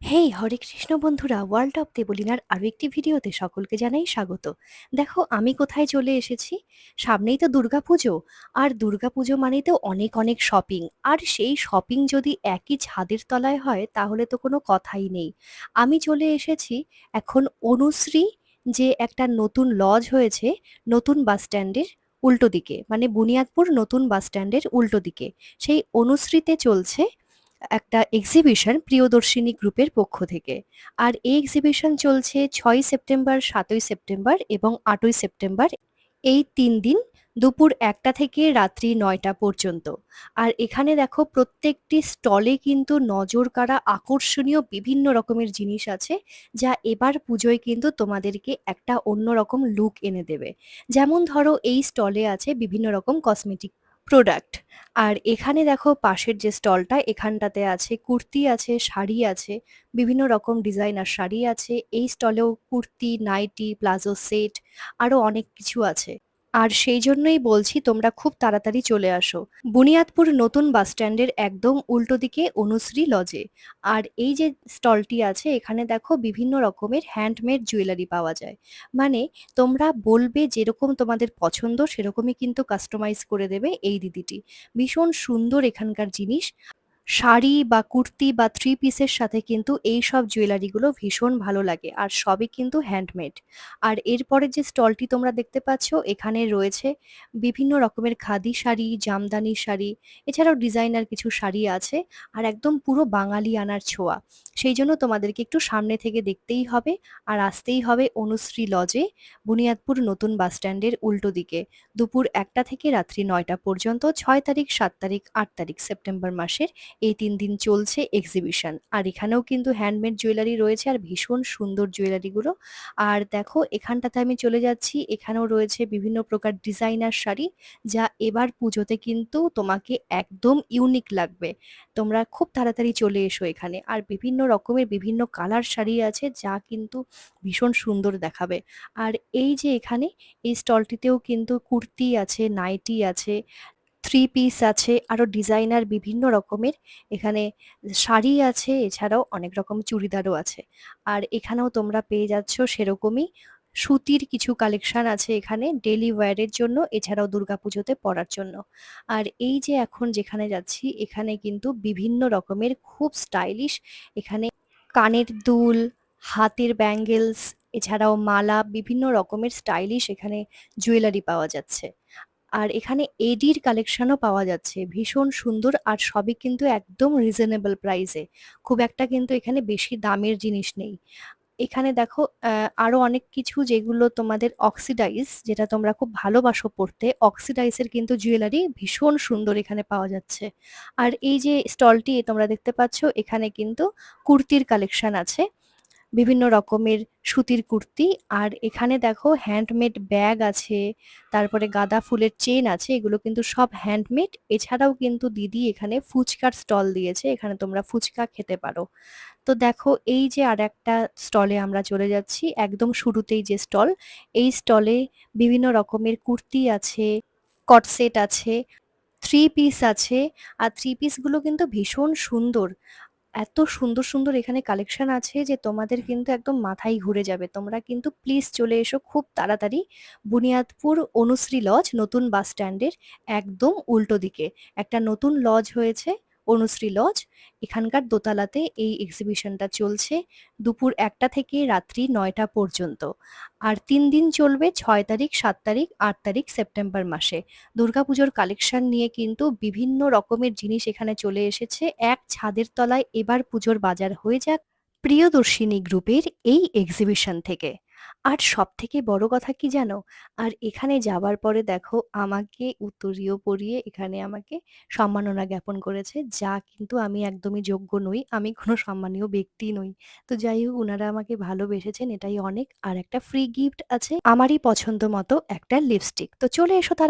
হেই, হরে কৃষ্ণ বন্ধুরা world of দেবলিনার আরও একটি ভিডিওতে সকলকে জানাই স্বাগত। দেখো, আমি কোথায় চলে এসেছি? সামনেই তো দুর্গাপুজো আর দুর্গাপুজো মানেই তো অনেক অনেক শপিং আর সেই শপিং যদি একই ছাদের তলায় হয়, তাহলে তো কোনো কথাই নেই। আমি চলে এসেছি এখন অনুশ্রী, যে একটা নতুন লজ হয়েছে, নতুন বাস স্ট্যান্ডের উল্টো দিকে মানে বুনিয়াদপুর নতুন বাস স্ট্যান্ডের উল্টো দিকে। সেই অনুশ্রীতে চলছে একটা এক্সিবিশন প্রিয়দর্শিনী গ্রুপের পক্ষ থেকে। আর এই এক্সিবিশন চলছে ছয় সেপ্টেম্বর, সাতই সেপ্টেম্বর এবং আটই সেপ্টেম্বর। এই তিন দিন দুপুর একটা থেকে রাত্রি নয়টা পর্যন্ত। আর এখানে দেখো প্রত্যেকটি স্টলে কিন্তু নজর কাড়া আকর্ষণীয় বিভিন্ন রকমের জিনিস আছে, যা এবার পুজোয় কিন্তু তোমাদেরকে একটা অন্যরকম লুক এনে দেবে। যেমন ধরো এই স্টলে আছে বিভিন্ন রকম কসমেটিক প্রোডাক্ট আর এখানে দেখো পাশের যে স্টলটা, এখানটাতে আছে কুর্তি আছে, শাড়ি আছে, বিভিন্ন রকম ডিজাইনার শাড়ি আছে, এই স্টলেও কুর্তি, নাইটি, প্লাজো সেট আরও অনেক কিছু আছে। আর সেই জন্যই বলছি তোমরা খুব তাড়াতাড়ি চলে আসো। বুনিয়াদপুর নতুন বাস স্ট্যান্ডের একদম উল্টো দিকে অনুশ্রী লজে। আর এই যে স্টলটি আছে, এখানে দেখো বিভিন্ন রকমের হ্যান্ডমেড জুয়েলারি পাওয়া যায়। মানে তোমরা বলবে যেরকম তোমাদের পছন্দ, সেরকমই কিন্তু কাস্টমাইজ করে দেবে এই দিদিটি। ভীষণ সুন্দর এখানকার জিনিস। শাড়ি বা কুর্তি বা থ্রি পিসের সাথে কিন্তু এই সব জুয়েলারিগুলো ভীষণ ভালো লাগে, আর সবই কিন্তু হ্যান্ডমেড আর এরপরে যে স্টলটি তোমরা দেখতে পাচ্ছ, এখানে রয়েছে বিভিন্ন রকমের খাদি শাড়ি, জামদানি শাড়ি, এছাড়াও ডিজাইনার কিছু শাড়ি আছে, আর একদম পুরো বাঙালি আনার ছোঁয়া। সেই জন্য তোমাদেরকে একটু সামনে থেকে দেখতেই হবে, আর আসতেই হবে অনুশ্রী লজে বুনিয়াদপুর নতুন বাস স্ট্যান্ডের উল্টো দিকে। দুপুর একটা থেকে রাত্রি নয়টা পর্যন্ত, ছয় তারিখ, সাত তারিখ, আট তারিখ, সেপ্টেম্বর মাসের এই তিন দিন চলছে এক্সিবিশন আর এখানেও কিন্তু হ্যান্ডমেড জুয়েলারি রয়েছে আর ভীষণ সুন্দর জুয়েলারিগুলো আর দেখো, এখানটাতে আমি চলে যাচ্ছি। এখানেও রয়েছে বিভিন্ন প্রকার ডিজাইনার শাড়ি, যা এবার পুজোতে কিন্তু তোমাকে একদম ইউনিক লাগবে। তোমরা খুব তাড়াতাড়ি চলে এসো এখানে। আর বিভিন্ন রকমের বিভিন্ন কালার শাড়ি আছে, যা কিন্তু ভীষণ সুন্দর দেখাবে। আর এই যে এখানে, এই স্টলটিতেও কিন্তু কুর্তি আছে নাইটি আছে থ্রি পিস আছে, আরও ডিজাইনার বিভিন্ন রকমের। এখানে শাড়ি আছে, এছাড়াও অনেক রকম চুড়িদারও আছে। আর এখানেও তোমরা পেয়ে যাচ্ছ সেরকমই সুতির কিছু কালেকশন আছে এখানে ডেলি ওয়্যারের জন্য, এছাড়াও দুর্গাপুজোতে পরার জন্য। আর এই যে এখন যেখানে যাচ্ছি, এখানে কিন্তু বিভিন্ন রকমের খুব স্টাইলিশ এখানে কানের দুল, হাতের ব্যাঙ্গেলস এছাড়াও মালা, বিভিন্ন রকমের স্টাইলিশ এখানে জুয়েলারি পাওয়া যাচ্ছে। আর এখানে এডির কালেকশনও পাওয়া যাচ্ছে। ভীষণ সুন্দর আর সবই কিন্তু একদম রিজনেবল প্রাইসে খুব একটা কিন্তু এখানে বেশি দামের জিনিস নেই। এখানে দেখো আহ, আরও অনেক কিছু যেগুলো তোমাদের অক্সিডাইজ যেটা তোমরা খুব ভালোবাসো পড়তে অক্সিডাইজের কিন্তু জুয়েলারি ভীষণ সুন্দর এখানে পাওয়া যাচ্ছে। আর এই যে স্টলটি তোমরা দেখতে পাচ্ছ এখানে কিন্তু কুর্তির কালেকশন আছে। বিভিন্ন রকমের সুতির কুর্তি। আর এখানে দেখো হ্যান্ডমেড ব্যাগ আছে, তারপরে গাঁদা ফুলের চেন আছে, এগুলো কিন্তু সব হ্যান্ডমেড এছাড়াও কিন্তু দিদি এখানে ফুচকার স্টল দিয়েছে, এখানে তোমরা ফুচকা খেতে পারো। তো দেখো এই যে আর একটা স্টলে আমরা চলে যাচ্ছি, একদম শুরুতেই যে স্টল এই স্টলে বিভিন্ন রকমের কুর্তি আছে কটসেট আছে থ্রি পিস আছে। আর থ্রি পিসগুলো কিন্তু ভীষণ সুন্দর। এত সুন্দর সুন্দর এখানে কালেকশন আছে যে তোমাদের কিন্তু একদম মাথায় ঘুরে যাবে। তোমরা কিন্তু প্লিজ চলে এসো খুব তাড়াতাড়ি বুনিয়াদপুর অনুশ্রী লজ নতুন বাস স্ট্যান্ডের একদম উল্টো দিকে। একটা নতুন লজ হয়েছে। অনুশ্রী লজ এখানকার দোতলাতে এই এক্সিবিশনটা চলছে দুপুর একটা থেকে রাত্রি নয়টা পর্যন্ত। আর তিন দিন চলবে ছয় তারিখ, সাত তারিখ, আট তারিখ সেপ্টেম্বর মাসে। দুর্গাপুজোর কালেকশন নিয়ে কিন্তু বিভিন্ন রকমের জিনিস এখানে চলে এসেছে। এক ছাদের তলায় এবার পুজোর বাজার হয়ে যাক প্রিয়দর্শিনী গ্রুপের এই এক্সিবিশন থেকে। আর সব থেকে বড় কথা কি জানো? আর এখানে যাবার পরে দেখো আমাকে উত্তরীয় পরিয়ে এখানে আমাকে সম্মাননা জ্ঞাপন করেছে। যা কিন্তু আমি একদমই যোগ্য নই, আমি কোনো সম্মানীয় ব্যক্তি নই। তো যাই হোক ওনারা আমাকে ভালোবেসেছেন, এটাই অনেক। আর একটা ফ্রি গিফট আছে, আমারই পছন্দ মতো একটা লিপস্টিক তো চলে এসো তারা